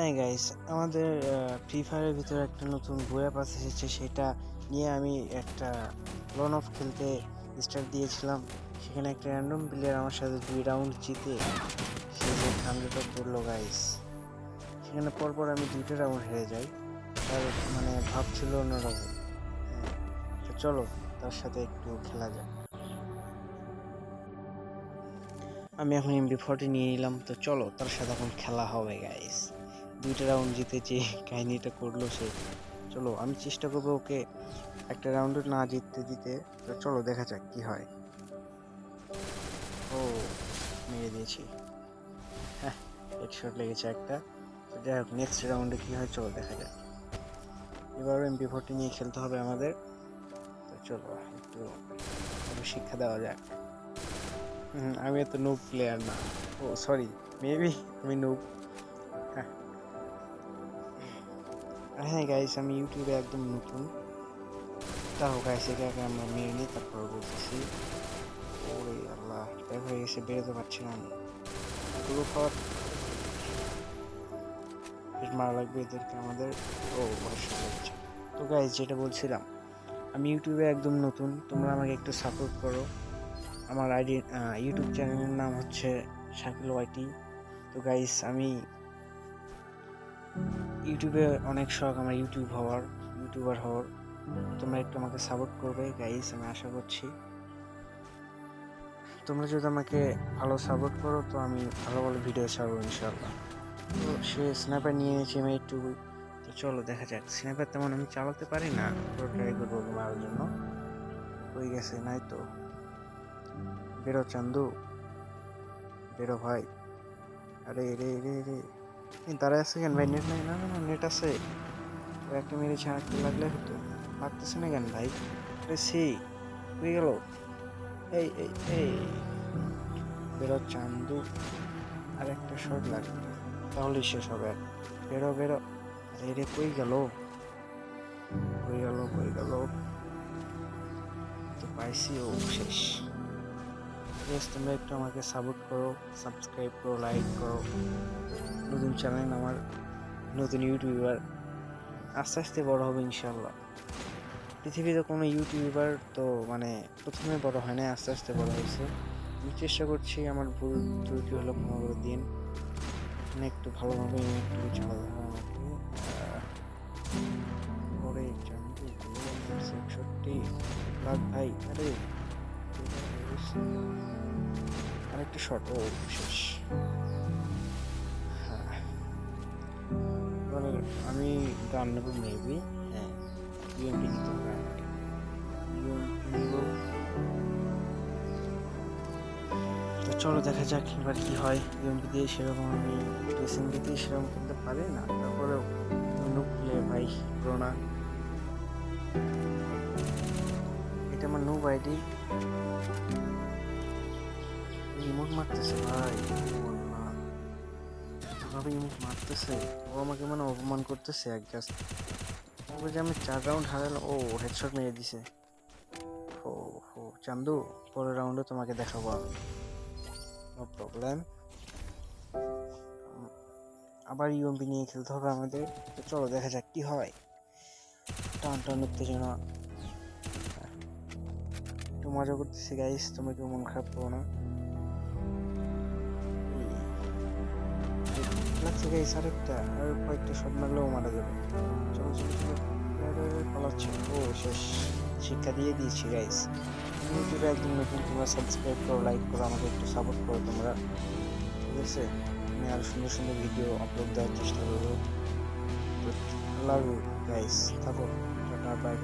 হ্যাঁ গাইস আমাদের ফ্রি ফায়ারের ভিতরে একটা নতুন বইয়া পাস এসেছে, সেটা নিয়ে আমি একটা লোন অফ খেলতে স্টার্ট দিয়েছিলাম। সেখানে একটা র্যান্ডম প্লেয়ার আমার সাথে দুই রাউন্ড জিতে, সে যে হান্ড্রেড অফ করল গাইস সেখানে পরপর আমি দুইটা রাউন্ড হেরে যাই, তার মানে ভাব ছিল অন্যরকম। তো চলো, তার সাথে একটু খেলা যাক। আমি এখন এমবি ফর্টি নিয়ে নিলাম, তো চলো, তার সাথে এখন খেলা হবে গাইস দুইটা রাউন্ড জিতে যে কাহিনীটা করল সে। চলো, আমি চেষ্টা করব ওকে একটা রাউন্ডও না জিততে দিতে। তো চলো, দেখা যাক কি হয়। ও, মেরে দিয়েছি। হ্যাঁ হেডশট লেগেছে একটা। তো যাই হোক নেক্সট রাউন্ডে কী হয়, চলো দেখা যাক। এবারও এমপি ফোরটি নিয়ে খেলতে হবে আমাদের। তো চলো, একটু শিক্ষা দেওয়া যাক। আমি এত নুব প্লেয়ার না। ও সরি মেবি আমি নুব হ্যাঁ গাইস আমি ইউটিউবে একদম নতুন। তাও গাইস আগে আমরা মেরে নিই, তারপর বলতেছি। ওরে আল্লাহ, ব্যাগ হয়ে গেছে, বেরোতে পারছি না আমি। খাওয়ার মারা লাগবে এদেরকে আমাদের। ও বয়সা লাগছে তো গাইস যেটা বলছিলাম, আমি ইউটিউবে একদম নতুন, তোমরা আমাকে একটু সাপোর্ট করো। আমার আইডি ইউটিউব চ্যানেলের নাম হচ্ছে শাকিল ওয়াইটি তো গাইস আমি ইউটিউবে অনেক শখ আমার ইউটিউব হওয়ার, ইউটিউবার হওয়ার। তোমরা একটু আমাকে সাপোর্ট করবে গাইস আমি আশা করছি। তোমরা যদি আমাকে ভালো সাপোর্ট করো, তো আমি ভালো ভালো ভিডিও ছাড়বো ইনশাল্লাহ তো সে স্ন্যাপার নিয়ে নিয়েছি আমি একটু, তো চলো দেখা যাক। স্ন্যাপার তেমন আমি চালাতে পারি না ট্রাই করব মারার জন্য। হয়ে গেছে, নাই তো। বেরো, চান্দু। বেরো ভাই। আরে, রে রে রে। দাঁড়ায় আছে কেন ভাই? নেট নাই। না না নেট আছে। একটা আর একটা লাগলে হতো। লাগতেছে না কেন ভাই? সি হয়ে গেল? এই এই এই। বেরো চান্দু। আর একটা শট লাগবে। তাহলেই শেষ হবে। বেরো বেরো। আরে রে, কই গেল? কই গেল কই গেল? তো পাইছি, ও শেষ। তোমরা একটু আমাকে সাপোর্ট করো সাবস্ক্রাইব করো লাইক করো। নতুন চ্যানেল আমার নতুন ইউটিউবার আস্তে আস্তে বড় হবে ইনশাল্লাহ পৃথিবীতে কোনো ইউটিউবার তো মানে প্রথমে বড় হয় না আস্তে আস্তে বড় হয়েছে। আমি চেষ্টা করছি, আমার ভুল ত্রুটি হলো করে দিন। এখানে একটু ভালোভাবে একটু চালাতে পরে একষট্টি। লাখ ভাই, আরে আরেকটা শর্ট ও শেষ। আমি গান নেব মেবি হ্যাঁ। ইউএমপি নিতে হবে আমাকে চলো দেখা যাক এবার কি হয়। ইউএমপি দিয়ে সেরকম আমি এসএমপি দিয়ে সেরকম খেলতে পারি না। তারপরেও নুক প্লে ভাই প্রোনা এটা আমার নুব আইডি ইমোট মারতেছে ভাই কীভাবে মারতেছে। ও আমাকে মানে অপমান করতেছে এক জাস্ট ওকে যে আমি চার রাউন্ড হারালাম, ও হেডশট মেরে দিছে। ও হো, চান্দু, পরের রাউন্ডে তোমাকে দেখাবো আমি। নো প্রবলেম আবার ইউএমপি নিয়ে খেলতে হবে আমাদের। তো চলো দেখা যাক কি হয়। টান টান উত্তেজনা। একটু মজা করতেছি গাইস তোমরা কেউ মন খারাপ করো না। লাগছে গাইস আরেকটা আর কয়েকটা শট মারলেও মারা যাবে। পালাচ্ছে। ও, শেষ। শিক্ষা দিয়ে দিয়েছি গাইস ইউটিউবে একদম নতুন তোমরা সাবস্ক্রাইব করো লাইক করো, আমাকে একটু সাপোর্ট করো তোমরা। ঠিক আছে? আমি আরও সুন্দর সুন্দর ভিডিও আপলোড দেওয়ার চেষ্টা করব। ইউ গাইস থাকো। Tata bye bye